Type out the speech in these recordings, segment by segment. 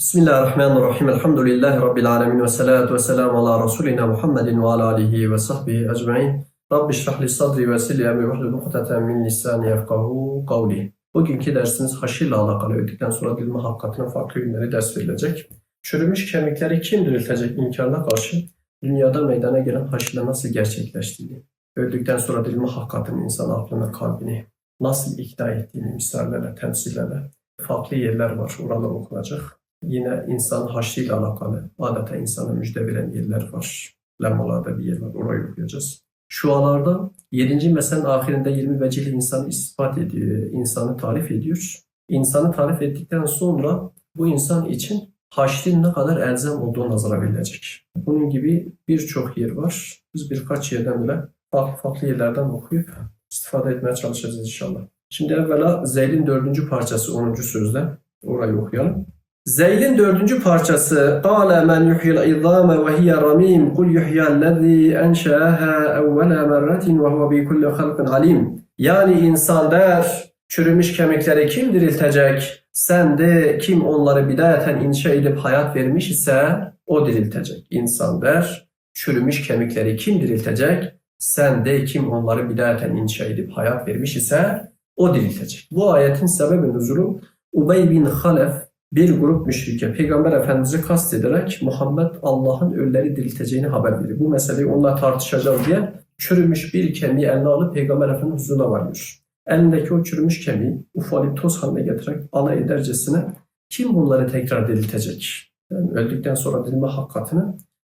Bismillahirrahmanirrahim. Elhamdülillahi Rabbil alemin ve salatu ve selamu ala Resulina Muhammedin ve ala alihi ve sahbihi ecmain. Rabbi şrah li sadri ve sili emri ve hlul ukdeten min lisani yefkahu kavli. Bugünkü dersimiz haşirle alakalı öldükten sonra dilme hakikatine farklı ünleri ders verilecek. Çürümüş kemikleri kim diriltecek inkarına karşı dünyada meydana gelen haşirle nasıl gerçekleştiğini, öldükten sonra dilme hakikatini insan aklına, kalbini nasıl ikna ettiğini misallerle, temsillerle farklı yerler var. Oralar okunacak. Yine insan haşriyle alakalı adeta insana müjde veren yerler var. Lemmalarda bir yer var. Orayı okuyacağız. Şualarda 7. meselenin ahirinde 20 vecih insanı ispat ediyor, insanı tarif ediyor. İnsanı tarif ettikten sonra bu insan için haşrin ne kadar elzem olduğu nazara verilecek. Bunun gibi birçok yer var. Biz birkaç yerden bile farklı farklı yerlerden okuyup istifade etmeye çalışacağız inşallah. Şimdi evvela Zeyl'in dördüncü parçası 10. sözde. Orayı okuyalım. Zeyl'in dördüncü parçası قَالَ مَنْ يُحْيِ الْعِظَامَ وَهِيَ رَمِيمٌ قُلْ يُحْيَا الَّذ۪ي اَنْشَاهَا اَوَّلَ مَرَّةٍ وَهُوَ بِكُلِّ خَلْقٍ عَلِيمٌ Yani insan der, çürümüş kemikleri kim diriltecek? Sen de kim onları bidayeten inşa edip hayat vermiş ise o diriltecek. İnsan der, çürümüş kemikleri kim diriltecek? Sen de kim onları bidayeten inşa edip hayat vermiş ise o diriltecek. Bu ayetin sebebi nüzulu Ubey bin Halef bir grup müşrike Peygamber Efendimiz'i kastederek Muhammed Allah'ın ölüleri dirilteceğini haber veriyor. Bu meseleyi onunla tartışacağız diye çürümüş bir kemiği eline alıp Peygamber Efendimiz huzuruna varıyor. Elindeki o çürümüş kemiği ufalayıp toz haline getirerek alay edercesine kim bunları tekrar diriltecek? Yani öldükten sonra dirilme hakikatini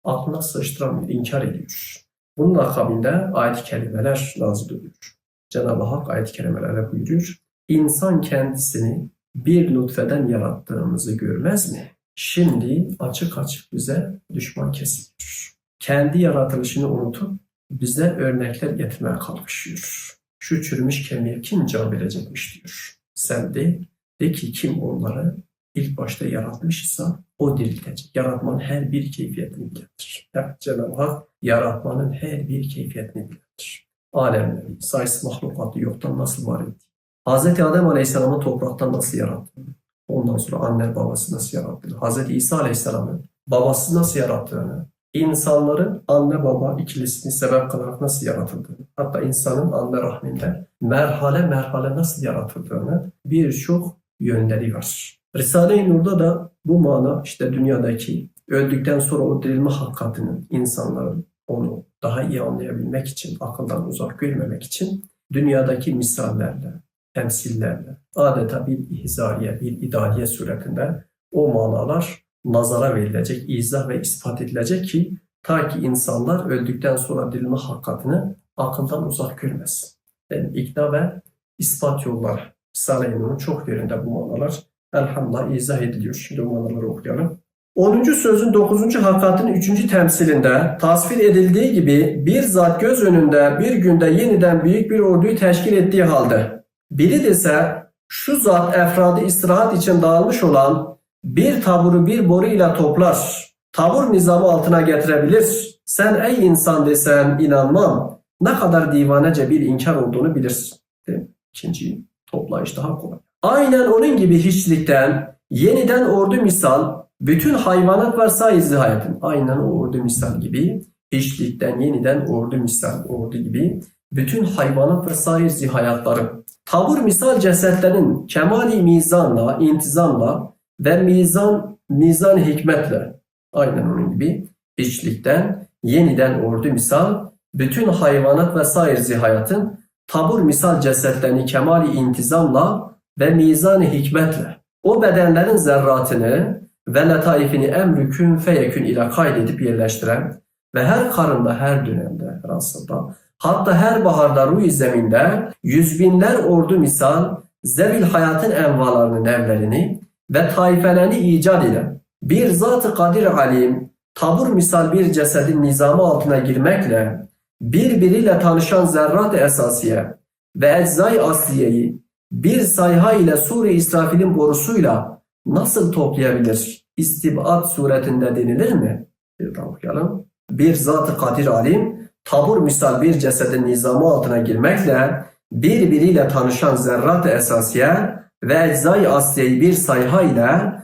aklına sığıştıramıyor, inkar ediyor. Bunun akabinde ayet-i kerimeler nazil oluyor. Cenab-ı Hak ayet-i kerimelerde buyuruyor. İnsan kendisini bir nutfeden yarattığımızı görmez mi? Şimdi açık açık bize düşman kesiliyor. Kendi yaratılışını unutup bize örnekler getirmeye kalkışıyor. Şu çürümüş kemiğe kim can verecekmiş diyor. Sen de, de ki kim onları ilk başta yaratmışsa o diriltecek. Yaratmanın her bir keyfiyetini bilendir. Evet, Cenab-ı Hak yaratmanın her bir keyfiyetini bilendir. Alemleri, sayısız mahlukatı yoktan nasıl var etti? Hz. Adem Aleyhisselam'ı topraktan nasıl yarattığını, ondan sonra anne babası nasıl yarattığını, Hz. İsa Aleyhisselam'ın babası nasıl yarattığını, insanların anne baba ikilisini sebep kılarak nasıl yaratıldığını, hatta insanın anne rahminde merhale merhale nasıl yaratıldığını birçok yönleri var. Risale-i Nur'da da bu mana işte dünyadaki öldükten sonra o dirilme hakikatinin insanların onu daha iyi anlayabilmek için, akıldan uzak görmemek için dünyadaki misallerle, temsillerle, adeta bir ihzariye, bir idariye suretinde o manalar nazara verilecek, izah ve ispat edilecek ki ta ki insanlar öldükten sonra dirilme hakikatini akıldan uzak görmesin. Yani ikna ve ispat yolları. Risale-i çok yerinde bu manalar elhamdülillah izah ediliyor. Şimdi o manaları okuyalım. 10. sözün 9. hakikatin 3. temsilinde tasvir edildiği gibi bir zat göz önünde bir günde yeniden büyük bir orduyu teşkil ettiği halde biri ise şu zat efradı istirahat için dağılmış olan bir taburu bir boru ile toplar. Tabur nizamı altına getirebilir. Sen ey insan desen inanmam. Ne kadar divanece bir inkar olduğunu bilirsin. İkinci toplayış daha kolay. Aynen onun gibi hiçlikten yeniden ordu misal bütün hayvanat sayızlı hayatın aynen o ordu misal gibi hiçlikten yeniden ordu misal ordu gibi bütün hayvanat ve sayızlı hayatların tabur misal cesetlerin kemali mizanla, intizamla ve mizan mizan hikmetle aynen onun gibi hiçlikten yeniden ordu misal bütün hayvanat ve sayızlı hayatın tabur misal cesetlerini kemali intizamla ve mizan hikmetle o bedenlerin zerratını ve letaifini emrükün feyekün ile kaydedip yerleştiren ve her karında her dönemde asırda hatta her baharda ruh zeminde yüz binler ordu misal zevil hayatın envalarının evlerini ve taifelerini icat eden bir zat-ı kadir alim tabur misal bir cesedin nizamı altına girmekle birbiriyle tanışan zerrat-ı esasiye ve eczai asliyeyi bir sayha ile Sure İsrafil'in borusuyla nasıl toplayabilir? İstibat suretinde denilir mi? Bir. Bir zat-ı kadir alim, tabur misal bir cesedin nizamı altına girmekle birbiriyle tanışan zerrat-ı esasiye ve eczai asliyeyi bir sayha ile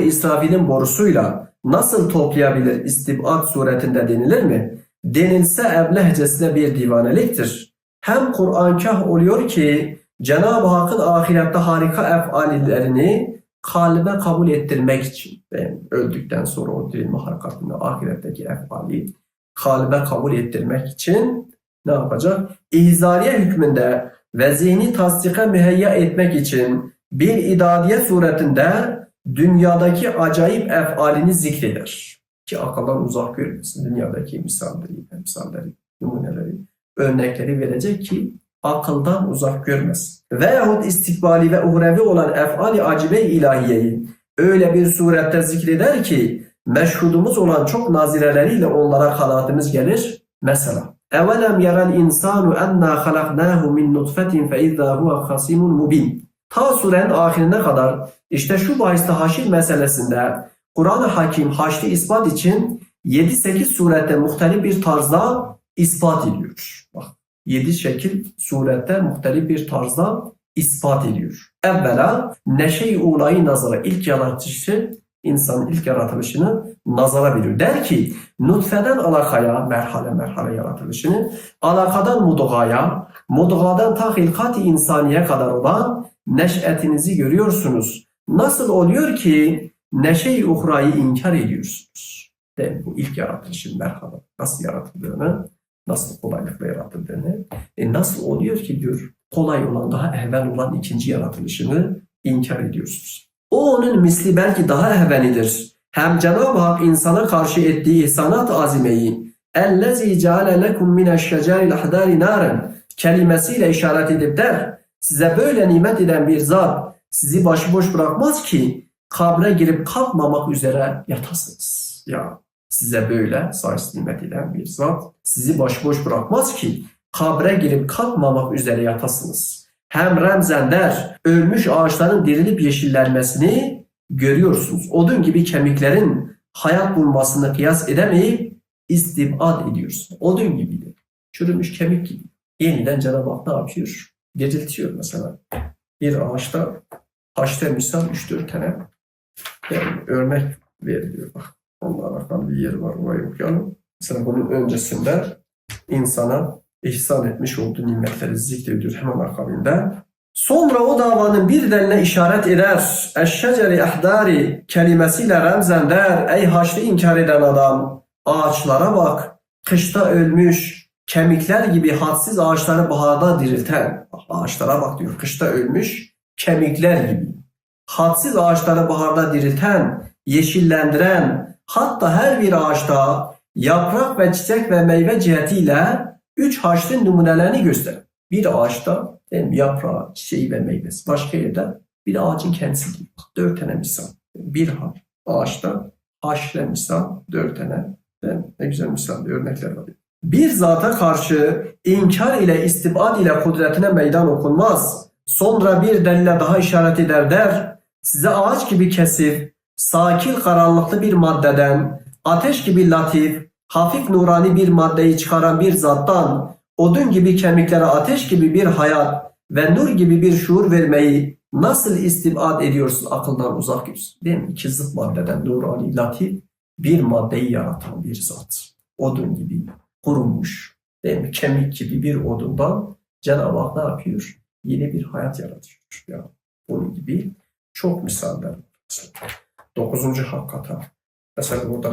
İsrafil'in borusuyla nasıl toplayabilir istibad suretinde denilir mi? Denilse eblehcesine bir divaneliktir. Hem Kur'ankah oluyor ki Cenab-ı Hakk'ın ahirette harika efallerini kalbe kabul ettirmek için yani öldükten sonra o dirilme harekatını ahiretteki efali kalbe kabul ettirmek için ne yapacak? İhzariye hükmünde ve zihni tasdike müheyya etmek için bir idadiye suretinde dünyadaki acayip efalini zikreder. Ki akıldan uzak görmesin. Dünyadaki misalleri, emsalleri, numuneleri, örnekleri verecek ki akıldan uzak görmesin. Veyahut istikbali ve uhrevi olan efali acibe ilahiyeyi öyle bir surette zikreder ki meşhudumuz olan çok nazireleriyle onlara kanaatimiz gelir. Mesela اَوَلَمْ يَرَ الْاِنْسَانُ اَنَّا خَلَقْنَاهُ مِنْ نُطْفَةٍ فَاِذَا هُوَ خَصِيمٌ مُبِينٌ Ta surenin ahirine kadar işte şu bahiste haşir meselesinde Kur'an-ı Hakim haşri ispat için 7-8 surette muhtelif bir tarzda ispat ediyor. Bak 7 şekil surette muhtelif bir tarzda ispat ediyor. Evvela neşe-i ulayı nazara ilk yaratışı insanın ilk yaratılışını nazara veriyor. Der ki nutfeden alakaya merhale merhale yaratılışını alakadan mudgaya mudgadan ta hilkat-i insaniye kadar olan neşetinizi görüyorsunuz. Nasıl oluyor ki neşe-i uhrayı inkar ediyorsunuz? Mi? Bu ilk yaratılışın merhaba nasıl yaratıldığını nasıl kolaylıkla yaratıldığını e nasıl oluyor ki diyor kolay olan daha evvel olan ikinci yaratılışını inkar ediyorsunuz. O onun misli belki daha evvelidir. Hem Cenab-ı Hak insana karşı ettiği ihsanat azimeyi اَلَّذ۪ي جَعَلَ لَكُمْ مِنَ الشَّجَارِ الْحَدَارِ نَارًا kelimesiyle işaret edip der. Size böyle nimet eden bir zat sizi başıboş bırakmaz ki kabre girip kalkmamak üzere yatasınız. Ya size böyle sayısı nimet eden bir zat sizi başıboş bırakmaz ki kabre girip kalkmamak üzere yatasınız. Hem remzen der, ölmüş ağaçların dirilip yeşillenmesini görüyorsunuz. Odun gibi kemiklerin hayat bulmasını kıyas edemeyip istibad ediyorsunuz. Odun gibidir. Çürümüş kemik gibi. Yeniden Cenab-ı Hak ne yapıyor? Diriltiyor mesela. Bir ağaçta taşta misal 3-4 tane yani örnek veriliyor. Bak, onlardan bir yer var. Orayı okuyalım. Mesela bunun öncesinde insana ihsan etmiş olduğu nimetleri zikrediyor hemen akabinde. Sonra o davanın bir deline işaret eder. Eşşeceri ahdari kelimesiyle remzen der. Ey haçlı inkar eden adam ağaçlara bak. Kışta ölmüş kemikler gibi hadsiz ağaçları baharda dirilten. Ağaçlara bak diyor. Kışta ölmüş kemikler gibi. Hadsiz ağaçları baharda dirilten, yeşillendiren, hatta her bir ağaçta yaprak ve çiçek ve meyve cihetiyle üç haçlı numunelerini gösterir. Bir ağaçta değil mi, yaprağı, çiçeği ve meyvesi. Başka yerde bir ağacın kendisi gibi. Dört tane misal. Bir ağaçta haşle misal, dört tane. Değil? Ne güzel misal, örnekler var. Bir zata karşı inkar ile istibad ile kudretine meydan okunmaz. Sonra bir delile daha işaret eder der. Size ağaç gibi kesif, sakil karanlıklı bir maddeden, ateş gibi latif, hafif nurani bir maddeyi çıkaran bir zattan, odun gibi kemiklere ateş gibi bir hayat ve nur gibi bir şuur vermeyi nasıl istibad ediyorsun akıldan uzak gibisin. Değil mi? İki zıt maddeden nurani, latif bir maddeyi yaratan bir zat. Odun gibi kurumuş, değil mi? Kemik gibi bir odundan Cenab-ı Hak ne yapıyor? Yeni bir hayat yaratıyor. Ya, bunun gibi çok misaller. Dokuzuncu hakikata. Mesela burada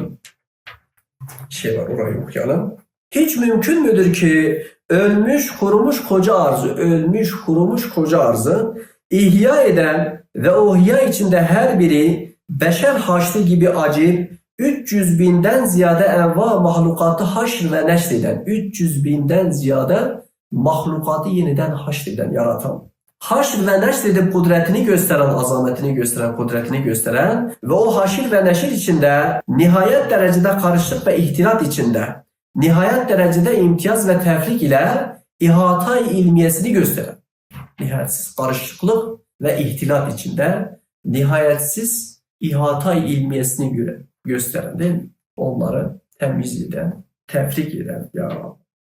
şey var orayı okuyalım. Hiç mümkün müdür ki ölmüş kurumuş koca arzı, ölmüş kurumuş koca arzı ihya eden ve o ihya içinde her biri beşer haşlı gibi acip 300 binden ziyade enva mahlukatı haşr ve neşreden 300 binden ziyade mahlukatı yeniden haşreden, yaratan haşr ve neşr edip kudretini gösteren, azametini gösteren, kudretini gösteren ve o haşir ve neşir içinde nihayet derecede karışık ve ihtilat içinde nihayet derecede imtiyaz ve tefrik ile ihata ilmiyesini gösteren nihayetsiz karışıklık ve ihtilat içinde nihayetsiz ihata ilmiyesini göre gösteren değil mi? Onları temiz eden, tefrik eden ya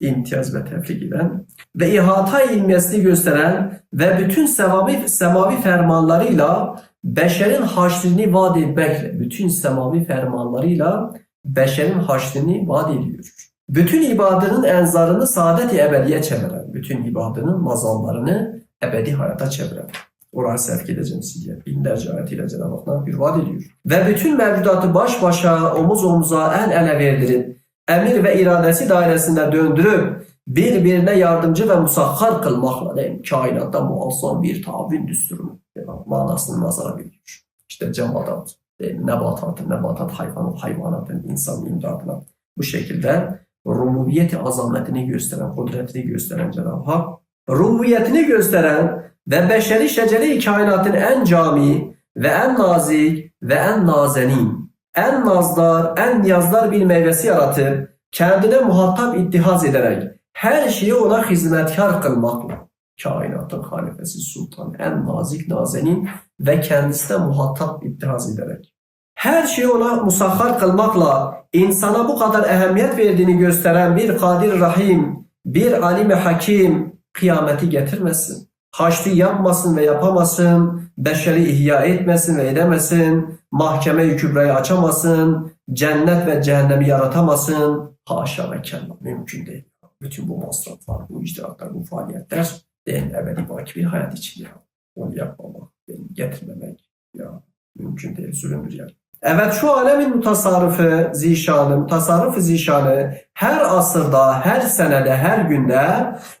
imtiyaz ve tefrik eden ve ihata ilmiyesini gösteren ve bütün sevabi, semavi fermanlarıyla beşerin haşrini vaat etmekle, bütün semavi fermanlarıyla beşerin haşrini vaat ediyor. Bütün ibadının enzarını saadet-i ebediye çeviren, bütün ibadının mazallarını ebedi hayata çeviren. Oraya sevk edeceğim size. Binlerce ayetiyle Cenab-ı yapıyor? Vaat ediyor. Ve bütün mevcudatı baş başa, omuz omuza, el ele verdirip, emir ve iradesi dairesinde döndürüp, birbirine yardımcı ve musahhar kılmakla değil? Kainatta muazzam bir tavin düsturunu manasını nazara veriyor. İşte cemaat, mi? nebatatın, nebatat hayvanın, hayvanatın, insan imdadına bu şekilde rububiyeti azametini gösteren, kudretini gösteren Cenab-ı Hak, rububiyetini gösteren ve beşeri şeceri kainatın en cami ve en nazik ve en nazenin, en nazlar, en niyazlar bir meyvesi yaratıp, kendine muhatap ittihaz ederek, her şeyi ona hizmetkar kılmakla, kainatın halifesi sultan, en nazik nazenin ve kendisine muhatap ittihaz ederek, her şeyi ona musahhar kılmakla insana bu kadar ehemmiyet verdiğini gösteren bir kadir rahim, bir alim hakim kıyameti getirmesin. Haçlı yapmasın ve yapamasın, beşeri ihya etmesin ve edemesin, mahkeme-i kübrayı açamasın, cennet ve cehennemi yaratamasın. Haşa ve kella mümkün değil. Bütün bu masraflar, bu icraatlar, bu faaliyetler en ebedi baki bir hayat için ya. Onu yapmamak, getirmemek ya mümkün değil, zulümdür yani. Evet şu alemin mutasarrıfı zişanı, mutasarrıfı zişanı her asırda, her senede, her günde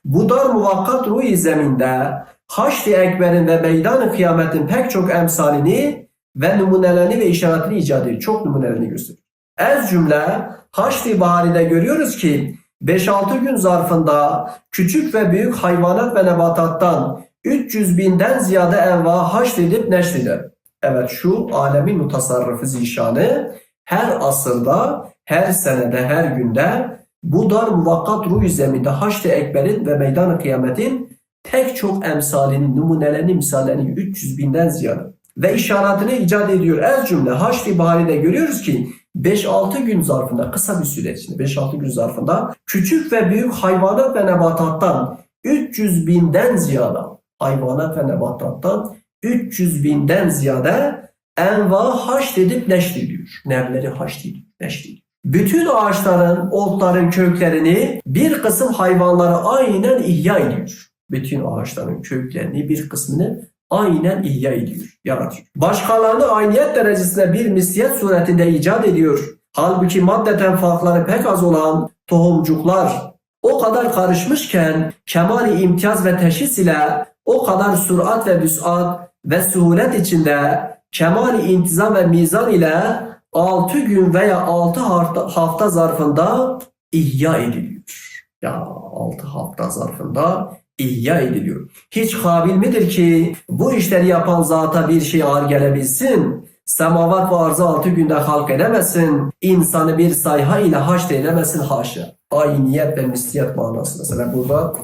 bu dar muvakkat ruh zeminde Haçlı Ekber'in ve meydan kıyametin pek çok emsalini ve numunelerini ve işaretini icat ediyor. Çok numunelerini gösteriyor. Ez cümle Haçlı Bahari'de görüyoruz ki 5-6 gün zarfında küçük ve büyük hayvanat ve nebatattan 300 binden ziyade enva haşredip neşreder. Evet şu alemin mutasarrıfı zişanı her asırda, her senede, her günde bu dar muvakkat ruh zeminde Haçlı Ekber'in ve meydan kıyametin pek çok emsalini, numunelerini, misallerini 300 binden ziyade ve işaretini icat ediyor. Ez cümle Haçlı Bahari'de görüyoruz ki 5-6 gün zarfında, kısa bir süre içinde 5-6 gün zarfında küçük ve büyük hayvanat ve nebatattan 300 binden ziyade hayvanat ve nebatattan 300 binden ziyade enva haşredip neşrediyor. Nevleri haşredip neşrediyor. Bütün ağaçların, otların köklerini bir kısım hayvanlara aynen ihya ediyor. Bütün ağaçların köklerini bir kısmını aynen ihya ediyor, yaratıyor. Başkalarını ayniyet derecesine bir misliyet suretinde icat ediyor. Halbuki maddeten farkları pek az olan tohumcuklar o kadar karışmışken kemali imtiyaz ve teşhis ile o kadar sürat ve büsat ve suhulet içinde kemali intizam ve mizan ile 6 gün veya 6 hafta zarfında ihya ediliyor. Ya 6 hafta zarfında ihya ediliyor. Hiç kabil midir ki bu işleri yapan zata bir şey ağır gelebilsin? Semavat ve arzı altı günde halk edemesin. İnsanı bir sayha ile haşr edemesin haşa. Ayniyet ve misliyet manası. Mesela burada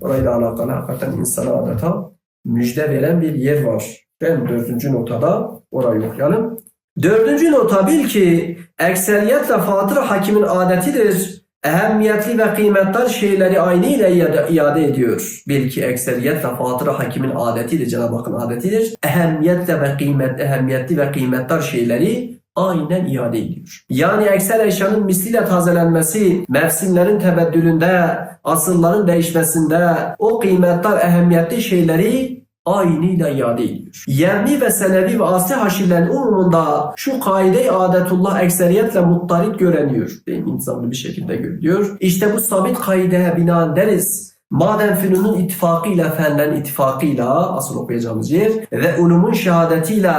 orayla alakalı hakikaten insana adeta müjde veren bir yer var. Ben dördüncü notada orayı okuyalım. Dördüncü nota bil ki ekseriyetle Fatır Hakim'in adetidir. Ehemmiyetli ve kıymetli şeyleri aynı ile iade, ediyor. Bil ki ekseriyetle Fatır Hakim'in adetidir. Cenab-ı Hakk'ın adetidir. Ehemmiyetle ve kıymet, ehemmiyetli ve kıymetli şeyleri aynen iade ediyor. Yani ekser eşyanın misliyle tazelenmesi, mevsimlerin tebeddülünde, asılların değişmesinde o kıymetli, ehemmiyetli şeyleri aynıyla iade ediyor. Yerli ve senevi ve asli haşirlerin umumunda şu kaide-i adetullah ekseriyetle muttarip göreniyor. İnsanlı bir şekilde görülüyor. İşte bu sabit kaideye binaen deriz. Maden fünunun ittifakıyla, fenden ittifakıyla asıl okuyacağımız yer ve ulumun şehadetiyle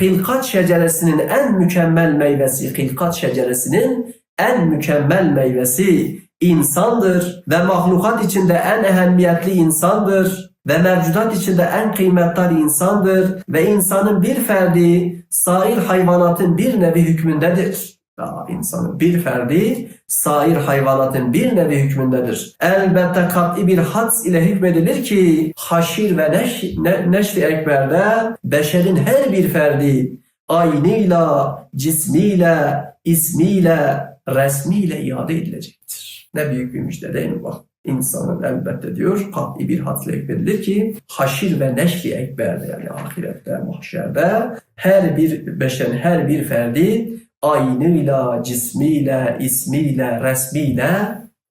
hilkat şeceresinin en mükemmel meyvesi, hilkat şeceresinin en mükemmel meyvesi insandır ve mahlukat içinde en ehemmiyetli insandır ve mevcudat içinde en kıymetli insandır ve insanın bir ferdi sair hayvanatın bir nevi hükmündedir. Ya insanın bir ferdi sair hayvanatın bir nevi hükmündedir. Elbette kat'i bir hads ile hükmedilir ki haşir ve neş, ne, neşri ekberde beşerin her bir ferdi aynıyla, cismiyle, ismiyle, resmiyle iade edilecektir. Ne büyük bir müjde değil mi bak? İnsanın elbette diyor kat'i bir hadle ekberilir ki haşir ve neşri ekberde yani ahirette, mahşerde her bir beşerin her bir ferdi aynıyla, cismiyle, ismiyle, resmiyle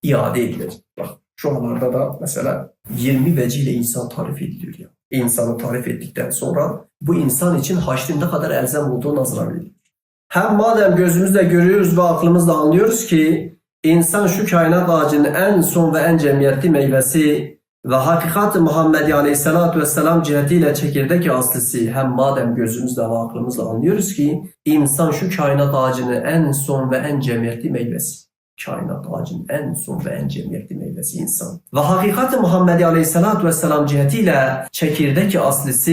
iade edilir. Bak şuralarda da mesela 20 vecihle insan tarif ediliyor ya. İnsanı tarif ettikten sonra bu insan için haşrin ne kadar elzem olduğu nazara verilir. Hem madem gözümüzle görüyoruz ve aklımızla anlıyoruz ki insan şu kainat ağacının en son ve en cemiyetli meyvesi ve hakikat-ı Muhammed Aleyhisselatü Vesselam cihetiyle çekirdek aslısı hem madem gözümüzle ve aklımızla anlıyoruz ki insan şu kainat ağacının en son ve en cemiyetli meyvesi. Kainat ağacının en son ve en cemiyetli meyvesi insan. Ve hakikat-ı Muhammed Aleyhisselatü Vesselam cihetiyle çekirdek aslısı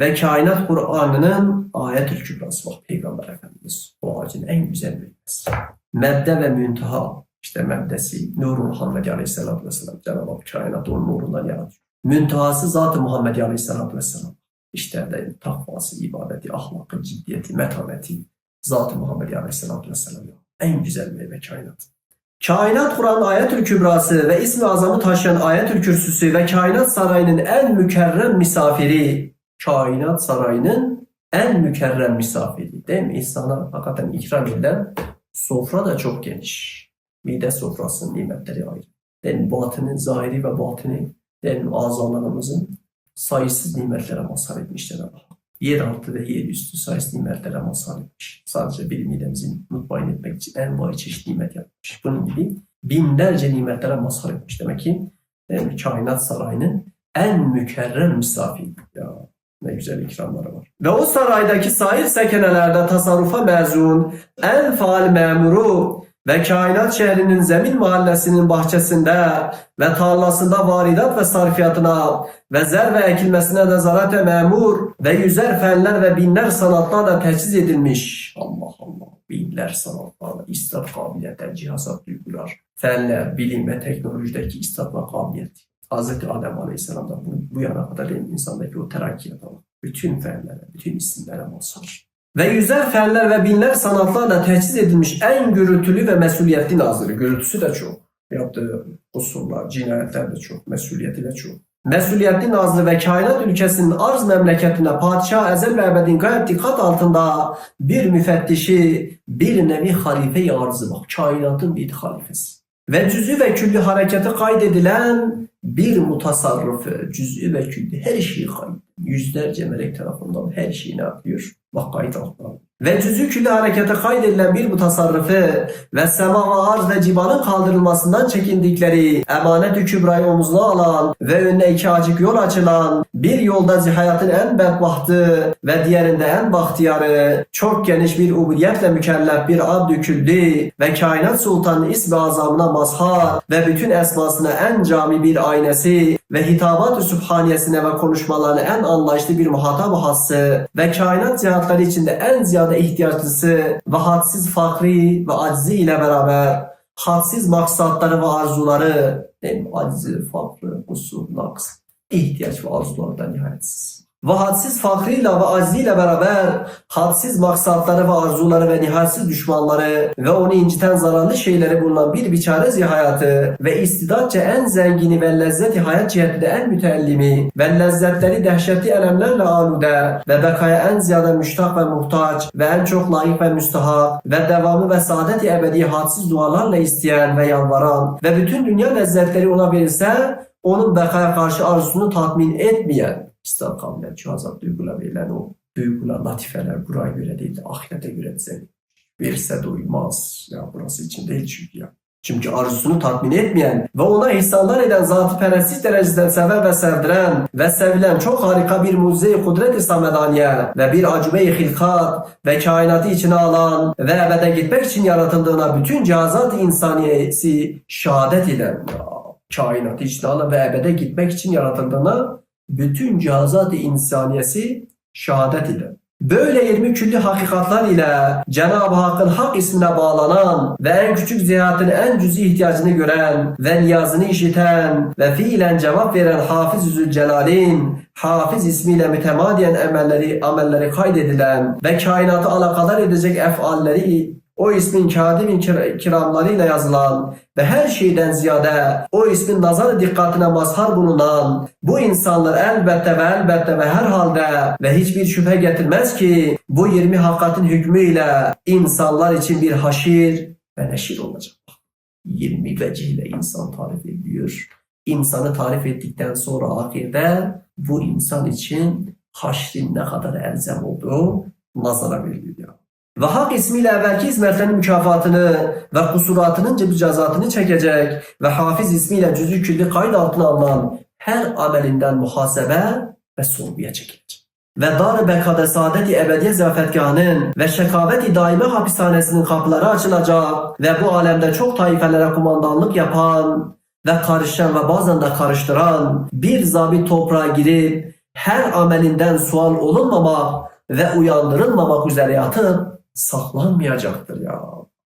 ve kainat Kur'an'ının ayet-ül kübrası var. Peygamber Efendimiz o ağacın en güzel meyvesi. Mebde ve münteha işte mebdesi Nur Muhammed Aleyhisselatü Vesselam. Cenab-ı Hak kainatı onun nurundan yaratıyor. Müntehası Zat-ı Muhammed Aleyhisselatü Vesselam. İşte de takvası, ibadeti, ahlakı, ciddiyeti, metaneti Zat-ı Muhammed Aleyhisselatü Vesselam. En güzel meyve kainat. Kainat Kur'an Ayetül Kübrası ve ismi azamı taşıyan Ayetül Kürsüsü ve kainat sarayının en mükerrem misafiri, kainat sarayının en mükerrem misafiri değil mi? İnsana hakikaten ikram edilen sofra da çok geniş. Mide sofrasının nimetleri ayrı. Mi? Batının zahiri ve batını mi? azalarımızın sayısız nimetlere mazhar etmiş Cenab-ı Hak. Yer altı ve yer üstü sayısız nimetlere mazhar etmiş. Sadece bir midemizi mutmain etmek için envai çeşit nimet yapmış. Bunun gibi binlerce nimetlere mazhar etmiş. Demek ki değil mi? kainat sarayının en mükerrem misafiri. Ya ne güzel ikramları var. Ve o saraydaki sahil sekenelerde tasarrufa mezun, en faal memuru ve kainat şehrinin zemin mahallesinin bahçesinde ve tarlasında varidat ve sarfiyatına ve zer ve ekilmesine nezarete memur ve yüzer fenler ve binler sanatlarla teçhiz edilmiş. Allah Allah. Binler sanatlarla istat kabiliyetler, cihazat duygular, fenler, bilim ve teknolojideki istat ve. Hz. Adem Aleyhisselam'dan bu, bu yana kadar insandaki o terakkiyata bak. Bütün fenlere, bütün isimlere mazhar. Ve yüzer fenler ve binler sanatlarla teçhiz edilmiş en gürültülü ve mesuliyetli nazırı. Gürültüsü de çok. Yaptığı kusurlar, cinayetler de çok. Mesuliyeti de çok. Mesuliyetli nazlı ve kainat ülkesinin arz memleketine padişah ezel ve ebedin gayet dikkat altında bir müfettişi, bir nevi halife-i arzı bak. Kainatın bir halifesi. Ve cüzü ve külli hareketi kaydedilen bir mutasarrıfı, cüz'ü ve külli her şeyi kayıt. Yüzlerce melek tarafından her şeyi ne yapıyor? Bak kayıt altına. Ve cüz'ü külli harekete kaydedilen bir mutasarrıfı ve sema ve arz ve cibanın kaldırılmasından çekindikleri emanet-ü kübrayı omuzuna alan ve önüne iki acık yol açılan bir yolda hayatın en bedbahtı ve diğerinde en bahtiyarı çok geniş bir ubudiyetle mükellef bir abdü külli ve kainat sultanı ismi azamına mazhar ve bütün esmasına en cami bir aynesi ve hitabat-ı sübhaniyesine ve konuşmalarına en anlayışlı bir muhatap hası ve kainat cihatları içinde en ziyade ihtiyaçlısı ve hadsiz fakri ve aczi ile beraber hadsiz maksatları ve arzuları değil mi? Aczi, fakri, kusur, naks, ihtiyaç ve arzuları da nihayetsiz. Ve hadsiz fakrıyla ve acziyle beraber hadsiz maksatları ve arzuları ve nihayetsiz düşmanları ve onu inciten zararlı şeyleri bulunan bir biçarezi hayatı ve istidatça en zengini ve lezzeti hayat cihetinde en müteellimi ve lezzetleri dehşetli elemlerle alude ve bekaya en ziyade müştak ve muhtaç ve en çok layık ve müstahak ve devamı ve saadeti ebedi hadsiz dualarla isteyen ve yalvaran ve bütün dünya lezzetleri ona verilse onun bekaya karşı arzusunu tatmin etmeyen İster kavlen cihazat duygular verilen o duygular, latifeler buraya göre değil de ahirete göre bize verirse doymaz. Ya burası için değil çünkü ya. Çünkü arzusunu tatmin etmeyen ve ona ihsanlar eden zatı perestlik derecesinden sever ve sevdiren ve sevilen çok harika bir mucize-i kudret-i samedaniye ve bir acube-i hilkat ve kainatı içine alan ve ebede gitmek için yaratıldığına bütün cihazat insaniyesi şehadet eden içine alan ve ebede gitmek için yaratıldığına bütün cihazat-ı insaniyesi şehadet ile. Böyle 20 külli hakikatlar ile Cenab-ı Hakk'ın hak ismine bağlanan ve en küçük ziyaretin en cüzi ihtiyacını gören ve niyazını işiten ve fiilen cevap veren Hafız Zülcelal'in Hafiz ismiyle mütemadiyen emelleri, amelleri kaydedilen ve kainatı alakadar edecek efalleri o ismin kâdibin kir- kiramlarıyla yazılan ve her şeyden ziyade o ismin nazar dikkatine mazhar bulunan bu insanlar elbette ve elbette ve herhalde ve hiçbir şüphe getirmez ki bu 20 hakikatin hükmüyle insanlar için bir haşir ve neşir olacak. 20 vecihle insan tarif ediliyor. İnsanı tarif ettikten sonra ahirde bu insan için haşrin ne kadar elzem olduğu nazara veriliyor. Ve hak ismiyle evvelki hizmetlerinin mükafatını ve kusuratının cezatını çekecek ve hafiz ismiyle cüzü külli kayıt altına alınan her amelinden muhasebe ve sorguya çekilecek. Ve dar-ı bekada saadet-i ebediye ziyafetgahının ve şekavet-i daime hapishanesinin kapıları açılacak ve bu alemde çok taifelere kumandanlık yapan ve karışan ve bazen de karıştıran bir zabit toprağa girip her amelinden sual olunmamak ve uyandırılmamak üzere yatıp saklanmayacaktır ya.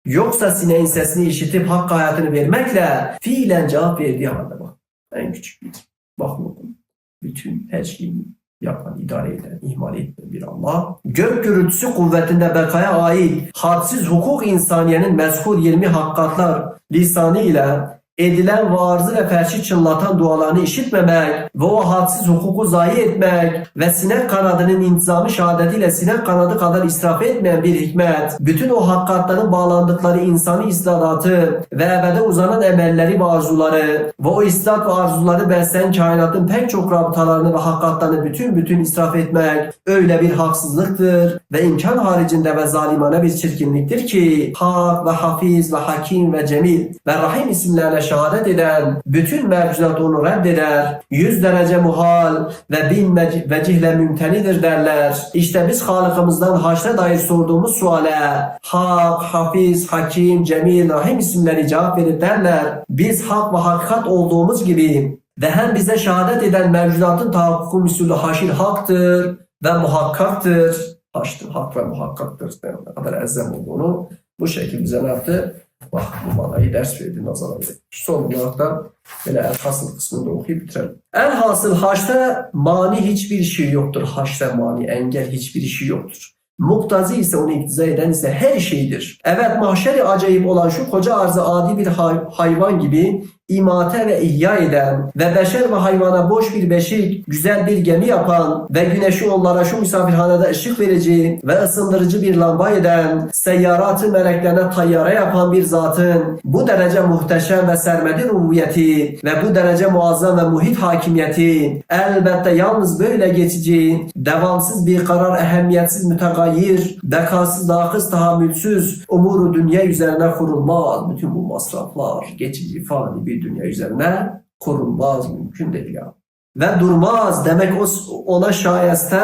Yoksa sineğin sesini işitip hak hayatını vermekle fiilen cevap verdiği halde bak. En küçük bir mahlukum. Bütün her şeyi yapan, idare eden, ihmal etmeyen bir Allah. Gök gürültüsü kuvvetinde bekaya ait hadsiz hukuk insaniyenin mezkur 20 hakikatlar lisanı ile edilen varzı ve ferşi çınlatan dualarını işitmemek ve o hadsiz hukuku zayi etmek ve sinek kanadının intizamı şehadetiyle sinek kanadı kadar israf etmeyen bir hikmet, bütün o hakikatların bağlandıkları insani istidatı ve ebede uzanan emelleri ve arzuları ve o istat ve arzuları besleyen kainatın pek çok rabıtalarını ve hakikatlarını bütün bütün israf etmek öyle bir haksızlıktır ve imkan haricinde ve zalimane bir çirkinliktir ki hak ve hafiz ve hakim ve cemil ve rahim isimlerle şehadet eden bütün mevcudat onu reddeder. Yüz derece muhal ve bin vecihle mümtenidir derler. İşte biz Halık'ımızdan haşre dair sorduğumuz suale hak, hafiz, hakim, cemil, rahim isimleri cevap verip derler. Biz hak ve hakikat olduğumuz gibi ve hem bize şehadet eden mevcudatın tahakkuku misulü haşir haktır ve muhakkaktır. Haştır, hak ve muhakkaktır. Ne kadar ezzem olduğunu bu şekilde bize ne yaptı? Bak bu manayı ders verdi nazara verdi. Son olarak da böyle elhasıl kısmını da okuyup bitirelim. Elhasıl haşta mani hiçbir şey yoktur. Haşta mani engel hiçbir şey yoktur. Muktazi ise onu iktiza eden ise her şeydir. Evet mahşeri acayip olan şu koca arzı adi bir hay- hayvan gibi imate ve ihya eden ve beşer ve hayvana boş bir beşik, güzel bir gemi yapan ve güneşi onlara şu misafirhanede ışık verici ve ısındırıcı bir lamba eden, seyyaratı meleklerine tayyare yapan bir zatın bu derece muhteşem ve sermedi rububiyeti ve bu derece muazzam ve muhit hakimiyeti elbette yalnız böyle geçici, devamsız bir karar ehemmiyetsiz mütegayir, bekasız nakıs tahammülsüz umuru dünya üzerine kurulmaz. Bütün bu masraflar geçici fani bir dünya üzerine kurulmaz mümkün değil ya. Ve durmaz demek o, ona şayeste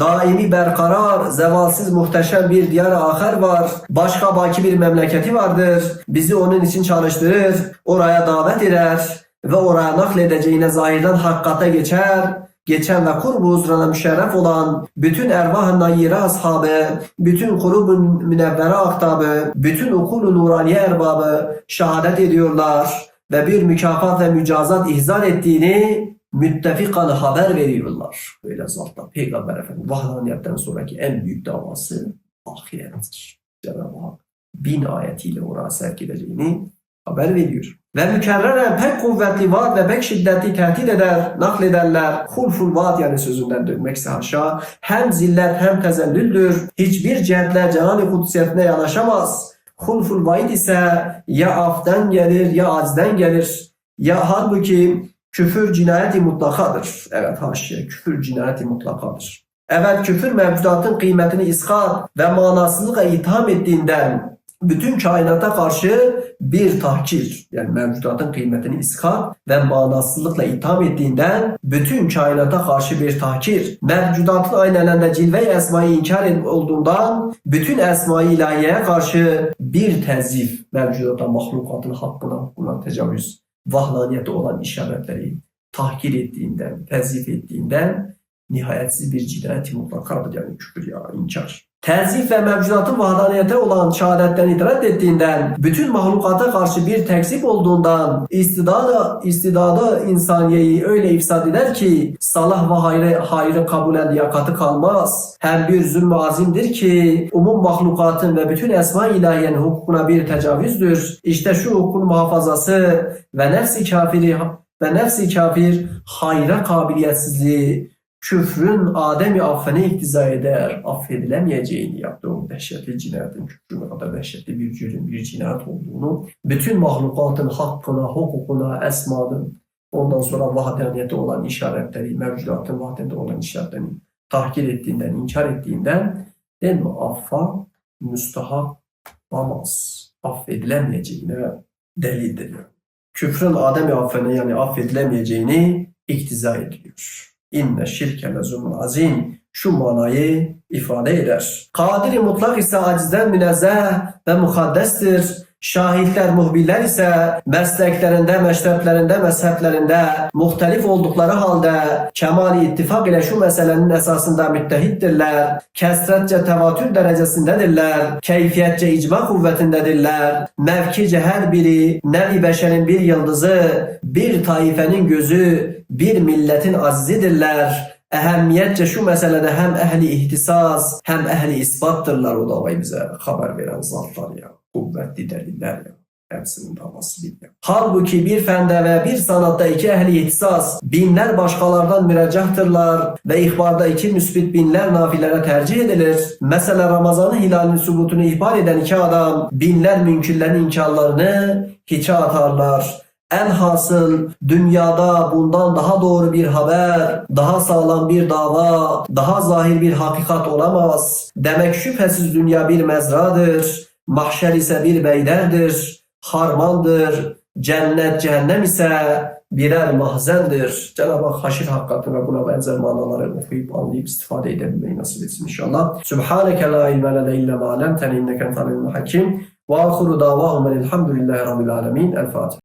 daimi berkarar, zevalsiz muhteşem bir diyar ahir var. Başka baki bir memleketi vardır. Bizi onun için çalıştırır, oraya davet eder ve oraya nakledeceğine zahirden hakikate geçer. Geçen ve kurbu huzuruna müşerref olan bütün ervah-ı nayyire ashabı, bütün kulub-ı münevvere aktabı, bütün ukul-u nuraniye erbabı şehadet ediyorlar ve bir mükafat ve mücazat ihzar ettiğini müttefikan haber veriyorlar. Böyle zatlar Peygamber Efendimiz vahdaniyetten sonraki en büyük davası ahirettir. Cenab-ı Hak bin ayetiyle oraya sevk edeceğini haber veriyor. Ve mükerreren pek kuvvetli vaat ve pek şiddetli tehdit eder, naklederler. Hulful vaat yani sözünden dönmekse haşa. Hem zillet hem tezellüldür. Hiçbir cihetler Cenab-ı Kudsiyetine yanaşamaz. Hulful vaid ise ya aften gelir ya acden gelir. Ya halbuki küfür cinayeti mutlakadır. Evet haşiye küfür cinayeti mutlakadır. Evet küfür mevcudatın kıymetini iskat ve manasızlıkla itham ettiğinden bütün kainata karşı bir tahkir yani mevcudatın kıymetini iskat ve manasızlıkla itham ettiğinden bütün kainata karşı bir tahkir mevcudatın aynelende cilve esmayı inkar olduğundan bütün esma-i ilahiyeye karşı bir tezif mevcudata mahlukatın hakkına hukkuna tecavüz vahdaniyete olan işaretleri tahkir ettiğinden, tezif ettiğinden nihayetsiz bir cinayeti mutlakadır yani küfür ya inkar. Tenzih ve mevcudatın vahdaniyete olan şehadetten itiraz ettiğinden, bütün mahlukata karşı bir tekzip olduğundan, istidada, istidada insaniyeyi öyle ifsad eder ki, salah ve hayrı, hayrı kabulen liyakatı kalmaz. Hem bir zulmü azimdir ki, umum mahlukatın ve bütün esma-i ilahiyenin hukukuna bir tecavüzdür. İşte şu hukukun muhafazası ve nefsi kafiri ve nefsi kafir hayra kabiliyetsizliği, küfrün Adem'i affene iktiza eder, affedilemeyeceğini yaptığı o dehşetli cinayetin küfrün kadar dehşetli bir cürüm, bir cinayet olduğunu, bütün mahlukatın hakkına, hukukuna, esmanın, ondan sonra vahdaniyete olan işaretleri, mevcudatın vahdaniyete olan işaretlerini tahkir ettiğinden, inkar ettiğinden, değil mi? Affa müstahak olamaz. Affedilemeyeceğine delildir. Küfrün Adem'i affene yani affedilemeyeceğini iktiza ediliyor. İnne şirke lezumul azim şu manayı ifade eder. Kadiri mutlak ise acizden münezzeh ve mukaddestir. Şahitler, muhbirler ise mesleklerinde, meşreplerinde, mezheplerinde muhtelif oldukları halde kemali ittifak ile şu meselenin esasında müttehittirler. Kesretçe tevatür derecesindedirler. Keyfiyetçe icma kuvvetindedirler. Mevkice her biri nevi beşerin bir yıldızı, bir taifenin gözü, bir milletin azizidirler. Ehemmiyetçe şu meselede hem ehli ihtisas hem ehli isbattırlar o davayı bize haber veren zatlar ya. Kuvvetli deliller ya. Hepsinin davası bir. Halbuki bir fende ve bir sanatta iki ehli ihtisas binler başkalardan müreccahtırlar ve ihbarda iki müsbit binler nafilere tercih edilir. Mesela Ramazan'ın hilalinin subutunu ihbar eden iki adam binler münkirlerin inkarlarını hiçe atarlar. Elhasıl dünyada bundan daha doğru bir haber, daha sağlam bir dava, daha zahir bir hakikat olamaz. Demek şüphesiz dünya bir mezradır, mahşer ise bir beyderdir, harmandır, cennet cehennem ise birer mahzendir. Cenab-ı Hak haşir hakikati ve buna benzer manaları okuyup anlayıp istifade edebilmeyi nasip etsin inşallah. Sübhaneke la ilme lene illa ma allamtene inneke hakim. Ve ahiru davahum elhamdülillahi rabbil alemin. El Fatiha.